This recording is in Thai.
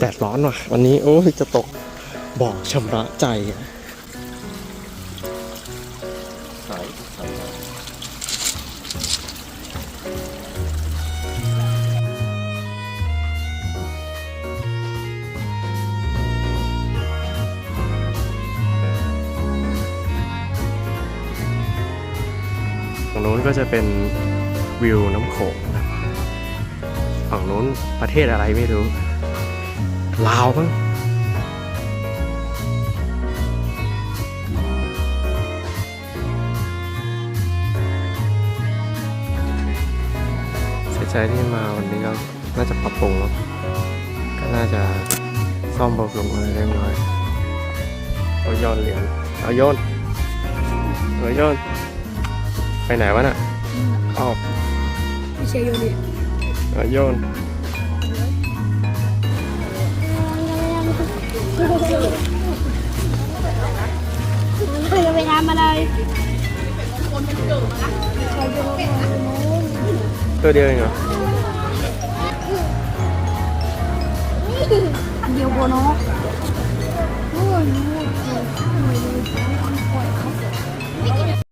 แดดร้อนว่ะ วันนี้ โอ้ยจะตกบ่อชำระใจอะสายสายฝั่งนู้นก็จะเป็นวิวน้ำโขงฝั่งนู้นประเทศอะไรไม่รู้ ลาวมั้งเสียใจที่มาวันนี้ก็น่าจะปรับปรุงแล้วก็น่าจะซ่อมบำรุงอะไรเล็กน้อยเอาโยนเหรียญเอาโยนเอาโยนไปไหนวะน่ะอ้าวไม่ใช่โยนิเอาโยน ตัวเดียวเองเหรอเดียวโบนอ